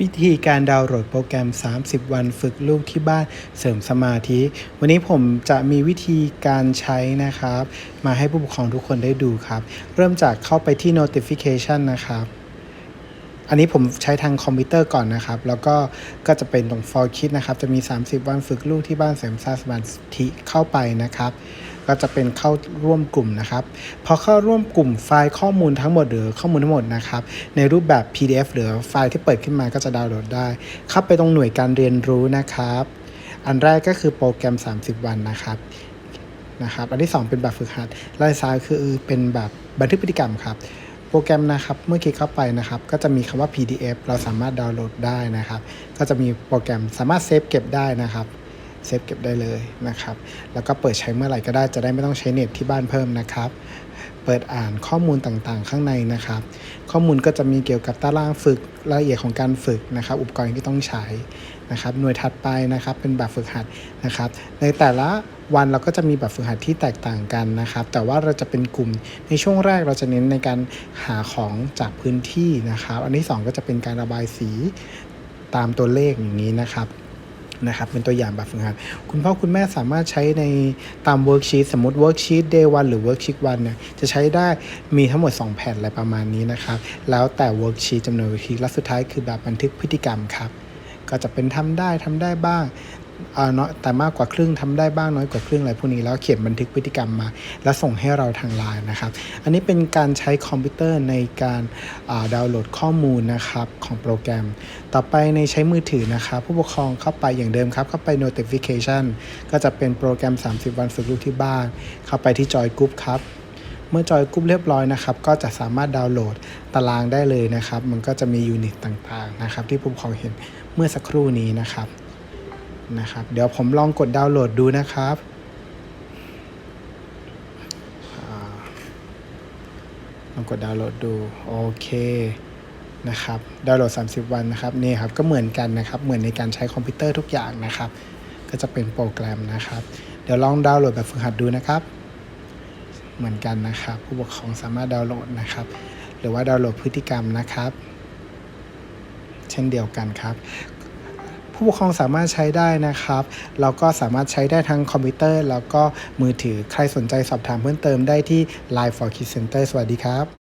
วิธีการดาวน์โหลดโปรแกรม 30 วันฝึกลูกที่บ้านเสริมสมาธิ วันนี้ผมจะมีวิธีการใช้นะครับ มาให้ผู้ปกครองทุกคนได้ดูครับ เริ่มจากเข้าไปที่ notification นะครับ อันนี้ผมใช้ทางคอมพิวเตอร์ก่อนนะครับ แล้วก็ก็จะเป็นตรง for kids นะครับ จะมี 30 วันฝึกลูกที่บ้านเสริมสร้างสมาธิเข้าไปนะครับก็จะเป็นเข้าร่วมกลุ่มนะครับ พอเข้าร่วมกลุ่มไฟล์ข้อมูลทั้งหมดหรือข้อมูลทั้งหมดนะครับ ในรูปแบบ PDF หรือไฟล์ที่เปิดขึ้นมาก็จะดาวน์โหลดได้ เข้าไปตรงหน่วยการเรียนรู้นะครับ อันแรกก็คือโปรแกรม 30 วันนะครับนะครับ อันที่ 2 เป็นแบบฝึกหัดลายซ้ายคือเป็นแบบบันทึกพฤติกรรมครับ โปรแกรมนะครับเมื่อคลิกเข้าไปนะครับ ก็จะมีคำว่า PDF เราสามารถดาวน์โหลดได้นะครับ ก็จะมีโปรแกรมสามารถเซฟเก็บได้นะครับเซฟเก็บได้เลยนะครับ แล้วก็เปิดใช้เมื่อไหร่ก็ได้จะได้ไม่ต้องใช้เน็ตที่บ้านเพิ่มนะครับ ปิดอ่านข้อมูลต่างๆ ข้างในนะครับ ข้อมูลก็จะมีเกี่ยวกับตารางฝึกรายละเอียดของการฝึกนะครับ อุปกรณ์ที่ต้องใช้นะครับ หน่วยถัดไปนะครับ เป็นแบบฝึกหัดนะครับ ในแต่ละวันเราก็จะมีแบบฝึกหัดที่แตกต่างกันนะครับ แต่ว่าเราจะเป็นกลุ่มในช่วงแรกเราจะเน้นในการหาของจากพื้นที่นะครับ อันที่สองก็จะเป็นการระบายสีตามตัวเลขอย่างนี้นะครับ นะครับเป็นตัวอย่างแบบฝึกหัด คุณพ่อคุณแม่สามารถใช้ในตามเวิร์กชีตสมมติเวิร์กชีตเดย์วันหรือเวิร์กชีตวันเนี่ยจะใช้ได้มีทั้งหมด 2 แผ่นอะไรประมาณนี้นะครับ แล้วแต่เวิร์กชีตจำนวนเวิร์กชีตและสุดท้ายคือแบบบันทึกพฤติกรรมครับ ก็จะเป็นทำได้ทำได้บ้าง น้อยแต่มากกว่าครึ่งทำได้บ้างน้อยกว่าครึ่งอะไรพวกนี้แล้วเขียนบันทึกพฤติกรรมมา แล้วส่งให้เราทางไลน์นะครับ อันนี้เป็นการใช้คอมพิวเตอร์ในการาดาวน์โหลดข้อมูลนะครับของโปรแกรม ต่อไปในใช้มือถือนะครับผู้ปกครองเข้าไปอย่างเดิมครับ เข้าไป notification ก็จะเป็นโปรแกรม 30 วันฝึกลูกที่บ้าน เข้าไปที่จอยกรุ๊ปครับเมื่อจอยกรุ๊ปเรียบร้อยนะครับ ก็จะสามารถดาวน์โหลดตารางได้เลยนะครับ มันก็จะมียูนิตต่างๆนะครับ ที่ผู้ปกครองเห็นเมื่อสักครู่นี้นะครับ นะครับ เดี๋ยวผมลองกดดาวน์โหลดดูนะครับลองกดดาวน์โหลดดู โอเคนะครับ ดาวน์โหลด 30 วันนะครับ นี่ครับ ก็เหมือนกันนะครับ เหมือนในการใช้คอมพิวเตอร์ทุกอย่างนะครับ ก็จะเป็นโปรแกรมนะครับ เดี๋ยวลองดาวน์โหลดแบบฝึกหัดดูนะครับ เหมือนกันนะครับ ผู้ปกครองสามารถดาวน์โหลดนะครับ หรือว่าดาวน์โหลดพฤติกรรมนะครับ เช่นเดียวกันครับ ผู้ปกครองสามารถใช้ได้นะครับแล้วก็สามารถใช้ได้ทั้งคอมพิวเตอร์ แล้วก็มือถือใครสนใจสอบถามเพิ่มเติมได้ที่ Line for Kids Center สวัสดีครับ